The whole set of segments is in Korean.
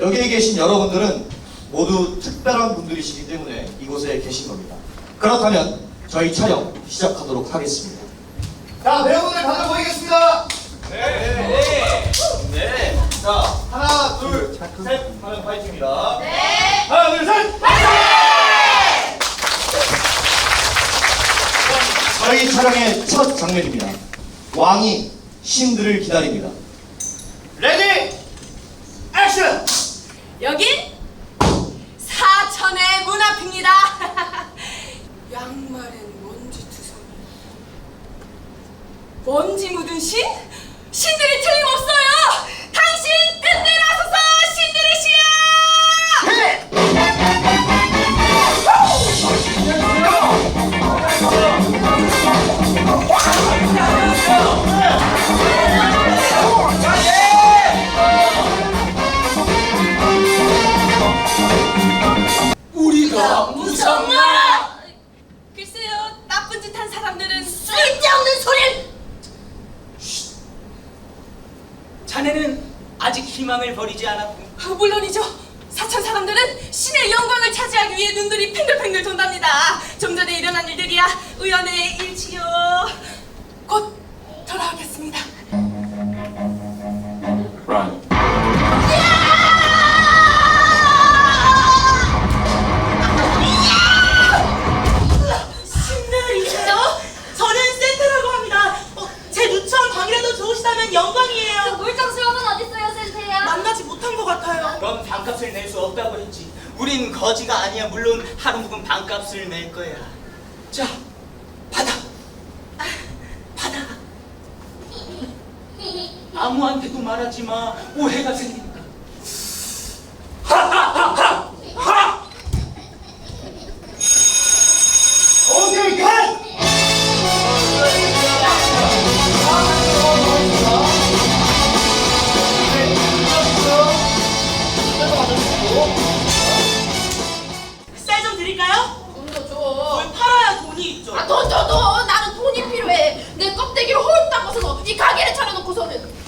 여기에 계신 여러분들은 모두 특별한 분들이시기 때문에 이곳에 계신 겁니다. 그렇다면 저희 촬영 시작하도록 하겠습니다. 자, 배우분들 다들 보이겠습니다. 네. 네. 자, 하나, 둘, 셋 하면 파이팅입니다. 네. 하나, 둘, 셋. 저희 촬영의 첫 장면입니다. 왕이 신들을 기다립니다. 여긴 아무한테도 말하지 마 오해가 생기니까 오케이, 컷! 쌀 좀 드릴까요? 돈도 줘. 뭘 팔아야 돈이 있죠. 아, 돈 줘, 돈. 나는 돈이 필요해. 내 껍데기를 홀 닦아서 이 가게를 차려놓고서는.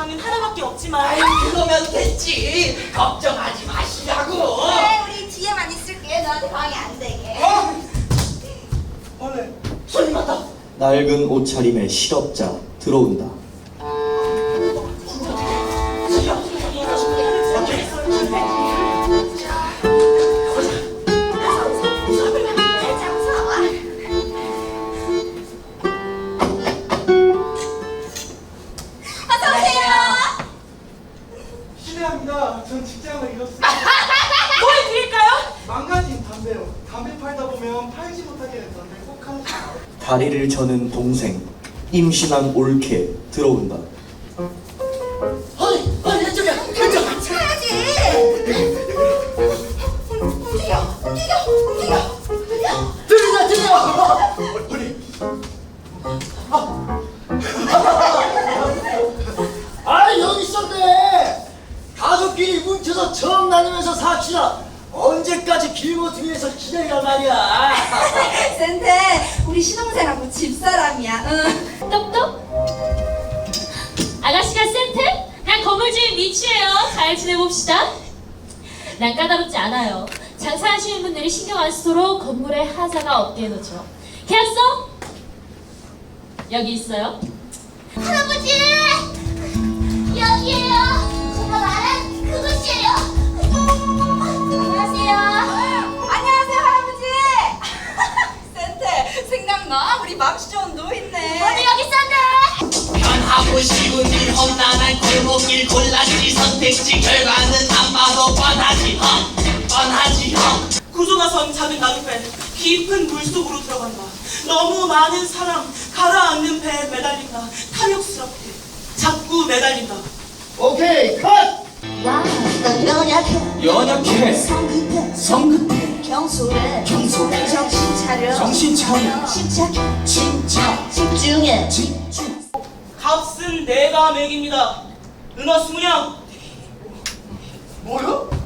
방은 하나밖에 없지만. 그러면 됐지 걱정하지 마시라고 네, 우리 뒤에만 있을게. 너한테 방해 안 되게. 오늘 손님 왔다 낡은 옷차림의 실업자 들어온다. 다리를 저는 동생 임신한 올케 들어온다. 건물에 하자가 없게 해놓죠. 계약서? 여기 있어요. 할아버지! 여기에요. 제가 말한 그곳이에요. 안녕하세요. 안녕하세요, 할아버지. 센테 생각나? 우리 맘씨 좋은 노인네. 오늘 여기 있었네. 변하고 싶은 일 험난한 골목길 골랐지 선택지 결과는 안 봐도 뻔하지 험 뻔하지 험 구조나선 작은 나룻배 깊은 물속으로 들어간다. 너무 많은 사람 가라앉는 배에 매달린다. 탐욕스럽게 자꾸 매달린다. 오케이, 컷! 와, 넌 연약해. 연약해 성급해. 성급해 경솔해. 경솔해. 정신 차려. 정신 차려. 침착해. 진짜 집중해. 집중 값은 내가 매깁니다. 은하 스무냥 뭐요?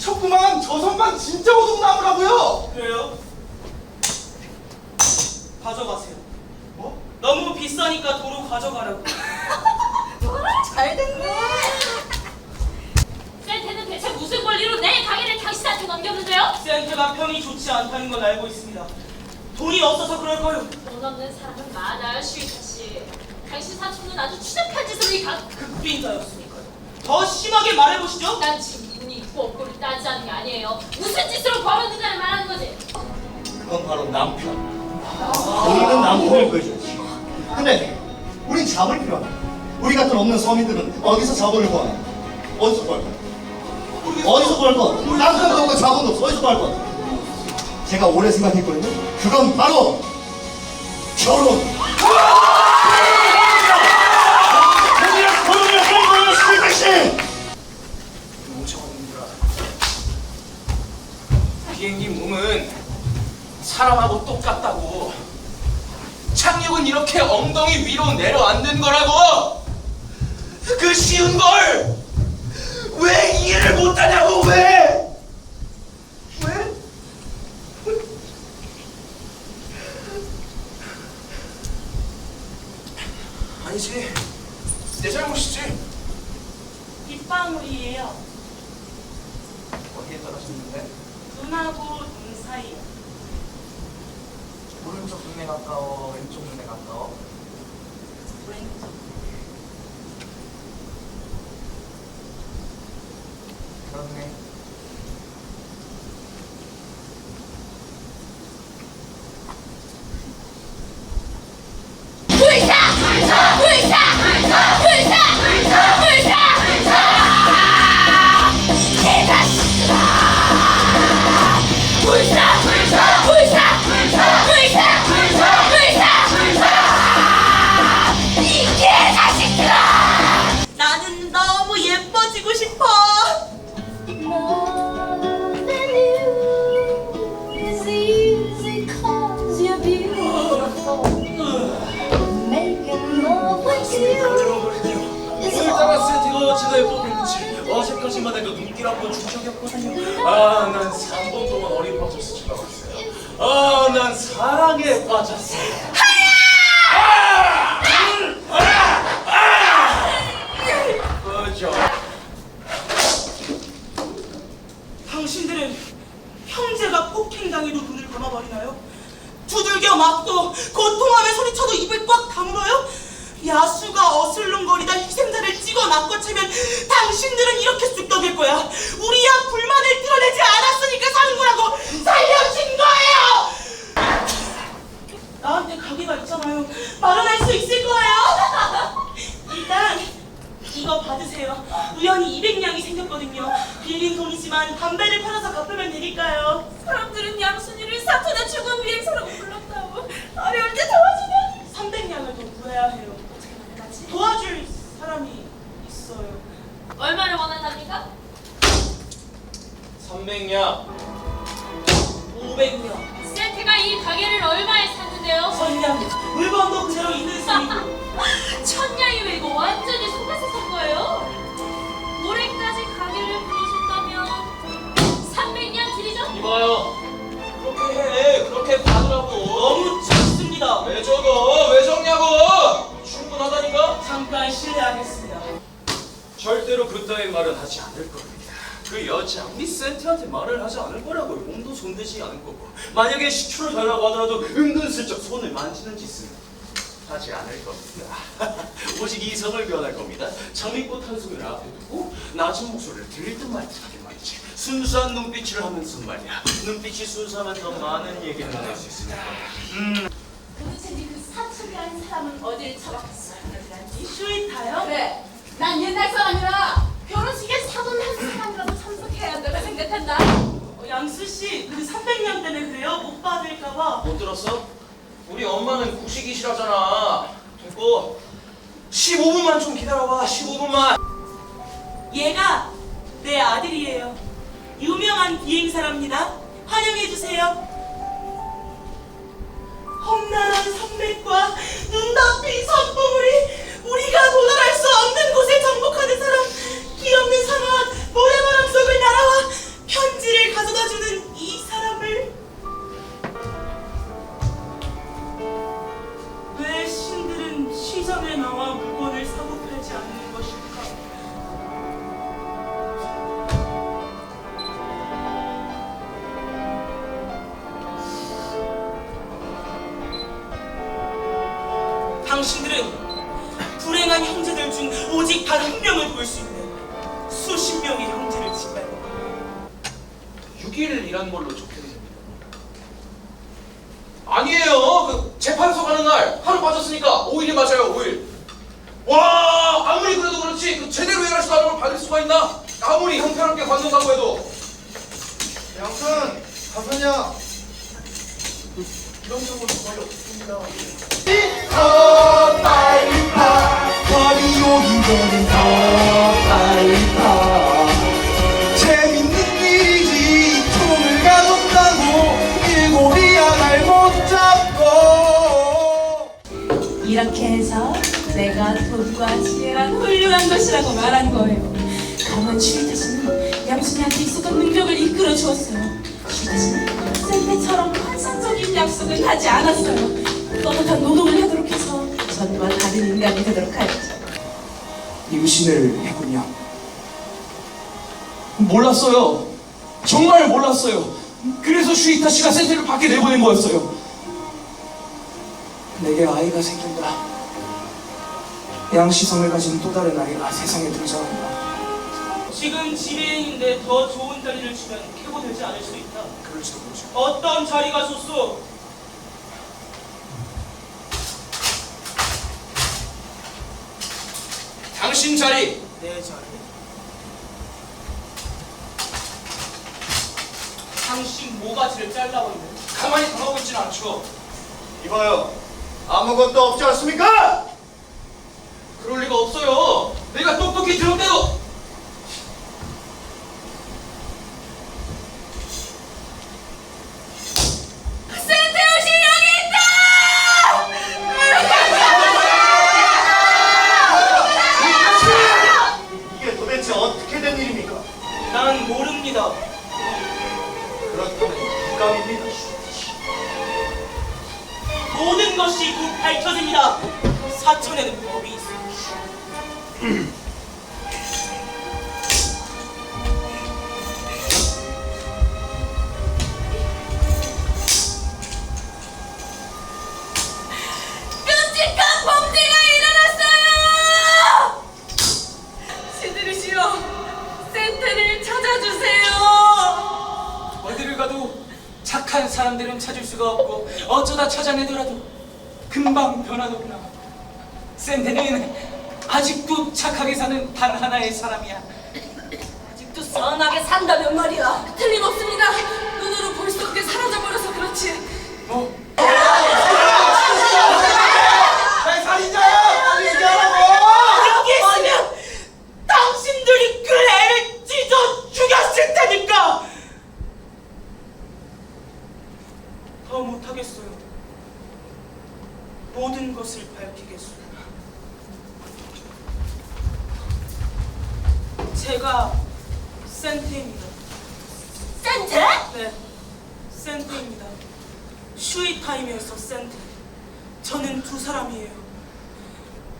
미쳤구만. 저 선반 진짜 오동나무라고요. 그래요? 가져가세요. 뭐? 너무 비싸니까 도로 가져가라고. 잘 됐네. 센테는 대체 무슨 권리로 내 가게를 당신한테 넘겼는데요? 센터가 평이 좋지 않다는 걸 알고 있습니다. 돈이 없어서 그럴 거요. 돈 없는 사람은 많아요, 슈이타 씨. 당신 사촌은 아주 추잡한 짓으로 이 가... 극빈자였으니까요. 더 심하게 말해보시죠. 난 지금 돈이 있고 없고를 따지자는 게 아니에요. 무슨 짓으로 벌었는가를 말하는 거지. 그건 바로 남편. 본인은 남편을 구해줘야지. 근데 우린 자본이 필요하다. 우리 같은 없는 서민들은 어디서 자본을 구하나? 어디서 구할 거야? 어디서 구할 거야? 남편도 없고 자본도 없어. 어디서 구할 거야? 제가 오래 생각했거든요. 그건 바로 결혼. 비행기 몸은 사람하고 똑같다고. 착륙은 이렇게 엉덩이 위로 내려앉는 거라고. 그 쉬운 걸 왜 이해를 못하냐고 왜? 왜? 아니지. 내 잘못이지. 빗방울이에요. 어디에 떨어졌는데? 눈하고 눈 사이요. 오른쪽 눈에 가까워, 왼쪽 눈에 가까워. 왼쪽. 그렇네. 적이 없거든요 아 난 3분 동안 어린 빠져서 지나갔어요 아 난 사랑에 빠졌어요 아! 아! 아! 그죠 당신들은 형제가 폭행당해도 눈을 감아버리나요? 두들겨 맞고 고통하며 소리쳐도 입을 꽉 다물어요? 야수가 어슬렁거리다 희생자를 찍어 낚아채면 당신들은 이렇게 쑥덕일 거야 우리야 불만을 드러내지 않았으니까 사는 거라고 살려준 거예요 나한테 가게가 있잖아요 마련할 수 있을 거예요 일단 이거 받으세요. 우연히 200냥이 생겼거든요. 빌린 돈이지만 담배를 팔아서 갚으면 되니까요. 사람들은 양순이를 사촌의 죽은 비행사라고 불렀다고. 어려울 때 도와주면. 300냥을 더 구해야 해요. 어떻게 만나지? 도와줄 사람이 있어요. 얼마를 원한답니까? 300냐 500냥. 센테가 이 가게를 얼마에 샀는데요? 전냥 물건도 그대로 있는 수이고 천냥이 외고 완전히 속아서 산 거예요. 올해까지 가게를 불러준다면 300냥 드리죠? 이봐요 그렇게 해 그렇게 받으라고 너무 작습니다. 왜 적어 왜 적냐고 충분하다니까 잠깐 실례하겠습니다. 절대로 그따위 말은 하지 않을 겁니다. 그 여자 우리 센트한테 말을 하지 않을 거라고요. 몸도 손대지 않을 거고 만약에 시큐를 달라고 하더라도 은근슬쩍 손을 만지는 짓은 하지 않을 겁니다. 오직 이성을 변할 겁니다. 장미꽃 한 송이를 앞에 두고 낮은 목소리를 들릴 듯말 듯하게 말이지. 순수한 눈빛을 하면서 말이야. 눈빛이 순수하면 더 많은 얘기를 할수 있으니까. 도대체 그 사촌이라는 사람은 어딜 처박혔어? 슈이타요? 그래, 난 옛날 사람이라 결혼 300냥 때문에 그래요? 못 받을까봐. 못 들었어? 우리 엄마는 구식이시라잖아. 됐고 15분만 좀 기다려봐. 15분만. 얘가 내 아들이에요. 유명한 비행사랍니다. 환영해주세요. 험난한 산맥과 눈 덮인 산봉우리, 우리가 도달할 수 없는 곳에 정복하는 사람, 수 있는 수십 명의 형제를 짓밟고 6일이라는 걸로 적혀있습니다. 아니에요. 그 재판소 가는 날 하루 빠졌으니까 5일이 맞아요. 5일. 와 아무리 그래도 그렇지 그 제대로 일할 수 없는 걸 받을 수가 있나? 아무리 형편없게 받는다고 해도 양순 가서냐 이런 경우는 거의 없습니다 더 빨리 파 법이 오기 전엔 해서 내가 돈과 지혜란 훌륭한 것이라고 말한 거예요. 가만 슈이타 씨는 양순이한테 있었던 능력을 이끌어 주었어요. 슈이타 씨는 샌드처럼 환상적인 약속을 하지 않았어요. 떳떳한 노동을 하도록 해서 전과 다른 인간이 되도록 하였죠. 임신을 했군요. 몰랐어요. 정말 몰랐어요. 그래서 슈이타 씨가 센터를 밖에 내보낸 거였어요. 내게 아이가 생긴다. 양시성을 가진 또 다른 아이가 세상에 등장한다. 지금 지배인인데 더 좋은 자리를 주면 캐고 되지 않을 수 있다. 그럴지도 모르죠. 어떤 자리가 좋소? 당신 자리 내 자리. 당신 모가지를 잘라버리네. 가만히 당하고 있지는 않죠. 이봐요 아무것도 없지 않습니까? 그럴 리가 없어요. 내가 똑똑히 들은 대로 사람들은 찾을 수가 없고 어쩌다 찾아내더라도 금방 변하더구나. 센테는 아직도 착하게 사는 단 하나의 사람이야. 아직도 선하게 산다면 말이야. 틀림없습니다. 눈으로 볼 수 없게 사라져버려서 그렇지. 뭐? 날 살인자야! 빨리 얘기하라고! 여기 있으면 당신들이 그 애를 찢어 죽였을 테니까! 더 못하겠어요. 모든 것을 밝히겠어요. 제가 센테입니다. 센테? 네, 센테입니다. 슈이타임에서 센테. 저는 두 사람이에요.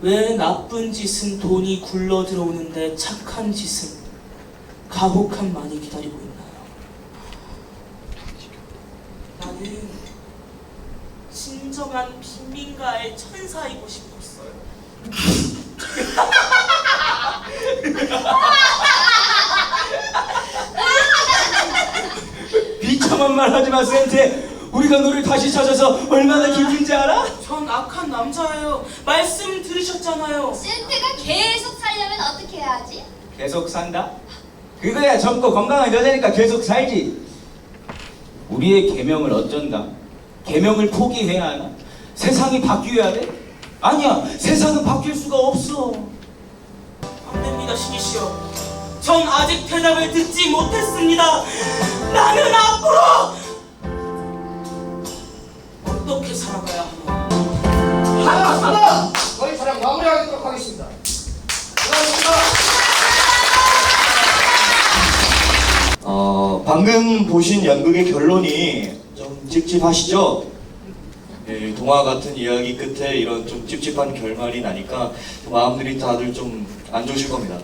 왜 나쁜 짓은 돈이 굴러 들어오는데 착한 짓은 가혹함만이 기다리고 있나요? 나는 진정한 빈민가의 천사이고 싶었어요. 비참한 말 하지 마, 센테. 우리가 너를 다시 찾아서 얼마나 기쁜지 알아? 전 악한 남자예요. 말씀 들으셨잖아요. 센트가 계속 살려면 어떻게 해야 하지? 계속 산다? 그거야 젊고 건강한 여자니까 계속 살지. 우리의 계명을 어쩐다? 계명을 포기해야 하나? 세상이 바뀌어야 돼? 아니야, 세상은 바뀔 수가 없어. 안 됩니다, 신이시여. 전 아직 대답을 듣지 못했습니다. 나는 앞으로 어떻게 살아가야 하나? 하나 하나 저희 차량 마무리하도록 하겠습니다. 수고하셨습니다. 어, 방금 보신 연극의 결론이 좀 찝찝하시죠? 예, 동화 같은 이야기 끝에 이런 좀 찝찝한 결말이 나니까 마음들이 다들 좀 안 좋으실 겁니다.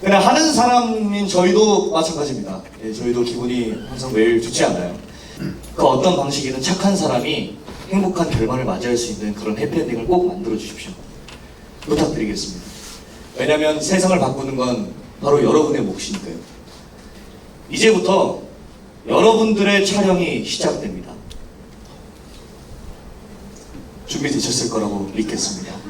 그냥 하는 사람인 저희도 마찬가지입니다. 예, 저희도 기분이 항상 매일 좋지 않아요. 그 어떤 방식이든 착한 사람이 행복한 결말을 맞이할 수 있는 그런 해피엔딩을 꼭 만들어 주십시오. 부탁드리겠습니다. 왜냐하면 세상을 바꾸는 건 바로 여러분의 몫이니까요. 이제부터 여러분들의 촬영이 시작됩니다. 준비되셨을 거라고 믿겠습니다.